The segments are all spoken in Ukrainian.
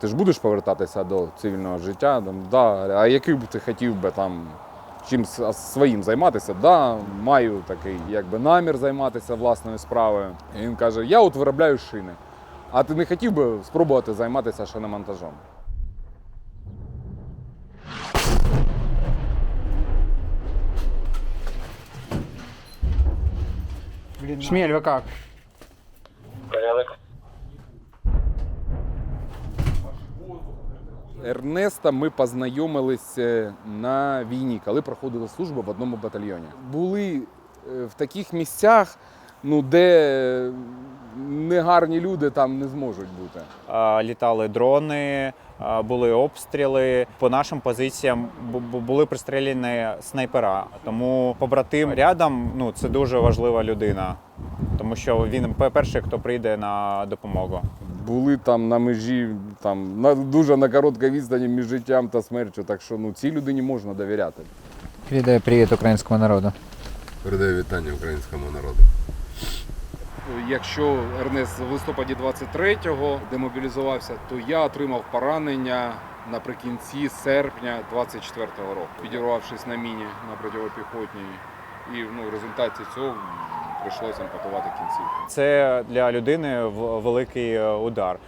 Ти ж будеш повертатися до цивільного життя? Там, да. А який б ти хотів би там чим своїм займатися? Да, маю такий якби намір займатися власною справою. І він каже: я от виробляю шини. А ти не хотів би спробувати займатися шиномонтажом? Шмель, вы как? Ернеста ми познайомилися на війні, коли проходили службу в одному батальйоні. Були е, в таких місцях, ну де негарні люди там не зможуть бути. Літали дрони, були обстріли. По нашим позиціям бу- бу- були пристріляні снайпера. Тому побратим рядом ну це дуже важлива людина, тому що він пе- перший, хто прийде на допомогу. Були там на межі, там на дуже на короткій відстані між життям та смертю. Так що ну цій людині можна довіряти. Передай привет украинскому народу. Передаю вітання українському народу. Якщо Ернест в листопаді 23-го демобілізувався, то я отримав поранення наприкінці серпня 24-го року, підірвавшись на міні на противопіхотній. І ну, в результаті цього прийшлося ампутувати кінцівку. Це для людини великий е, удар.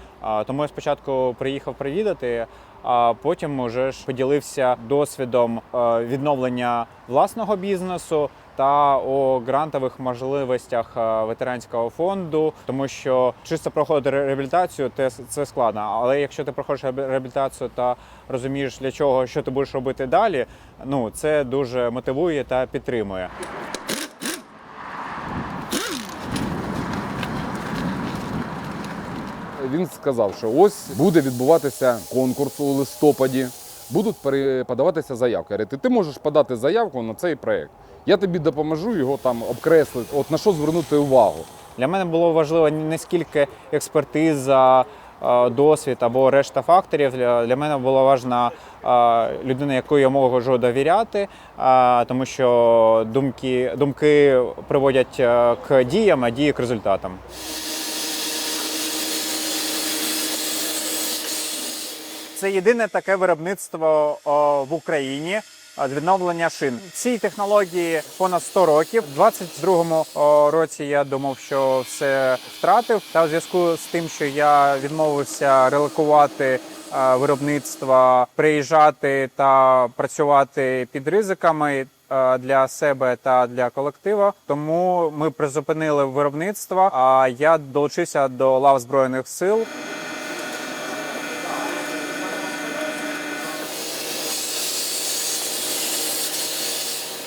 Тому я спочатку приїхав привідати, а потім уже ж поділився досвідом е, відновлення власного бізнесу та о грантових можливостях е, ветеранського фонду, тому що чисто проходити реабілітацію це складно. Але якщо ти проходиш реабілітацію та розумієш для чого, що ти будеш робити далі, ну це дуже мотивує та підтримує. Він сказав, що ось буде відбуватися конкурс у листопаді, будуть подаватися заявки. Я говорю, ти можеш подати заявку на цей проєкт. Я тобі допоможу його там обкреслити, от на що звернути увагу. Для мене було важливо не скільки експертиза, досвід або решта факторів. Для мене була важна людина, яку я можу довіряти, тому що думки, думки приводять к діям, а дії к результатам. Це єдине таке виробництво в Україні з відновлення шин. Цій технології понад 100 років. У 22-му році я думав, що все втратив. Та у зв'язку з тим, що я відмовився релокувати виробництва, приїжджати та працювати під ризиками. Для себе та для колектива, тому ми призупинили виробництво. А я долучився до лав збройних сил.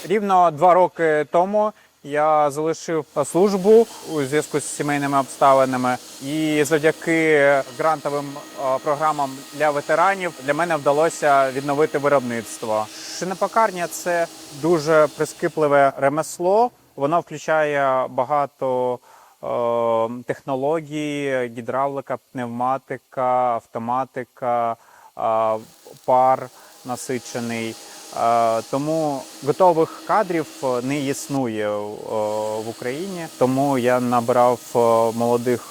Рівно два роки тому я залишив службу у зв'язку з сімейними обставинами, і завдяки грантовим е, програмам для ветеранів для мене вдалося відновити виробництво. Шинопекарня – це дуже прискіпливе ремесло. Воно включає багато е, технологій, гідравлика, пневматика, автоматика, е, пар насичений. Е, Тому готових кадрів е, не існує е, в Україні. Тому я набирав е, молодих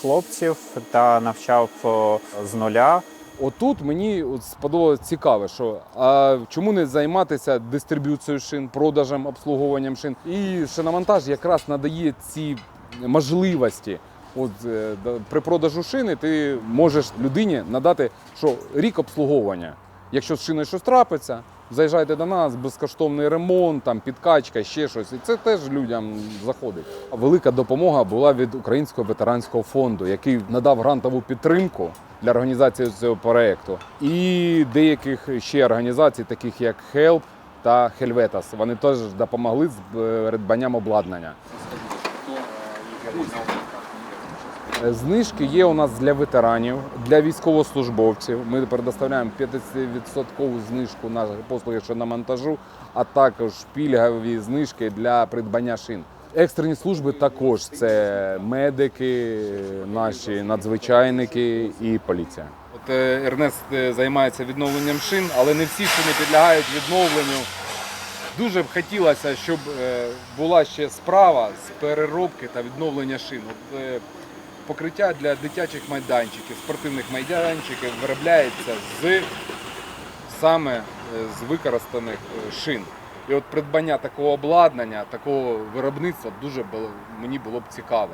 хлопців та навчав з нуля. Отут мені от сподобалось цікаве, що а чому не займатися дистриб'юцією шин, продажем, обслуговуванням шин. І шиномонтаж якраз надає ці можливості. От при продажу шини ти можеш людині надати що рік обслуговування. Якщо з шиною щось трапиться, заїжджайте до нас, безкоштовний ремонт, там підкачка, ще щось. І це теж людям заходить. Велика допомога була від Українського ветеранського фонду, який надав грантову підтримку для організації цього проекту. І деяких ще організацій, таких як HELP та Helvetas. Вони теж допомогли з е, придбанням обладнання. Е, Знижки є у нас для ветеранів, для військовослужбовців. Ми предоставляємо 50% знижку на послуги шиномонтажу, а також пільгові знижки для придбання шин. Екстрені служби також це медики, наші надзвичайники і поліція. От е, Ернест е, займається відновленням шин, але не всі шини підлягають відновленню. Дуже б хотілося, щоб була ще справа з переробки та відновлення шин. От, покриття для дитячих майданчиків, спортивних майданчиків виробляється з саме е, з використаних е, шин. І от придбання такого обладнання, такого виробництва дуже було, мені було б цікаво.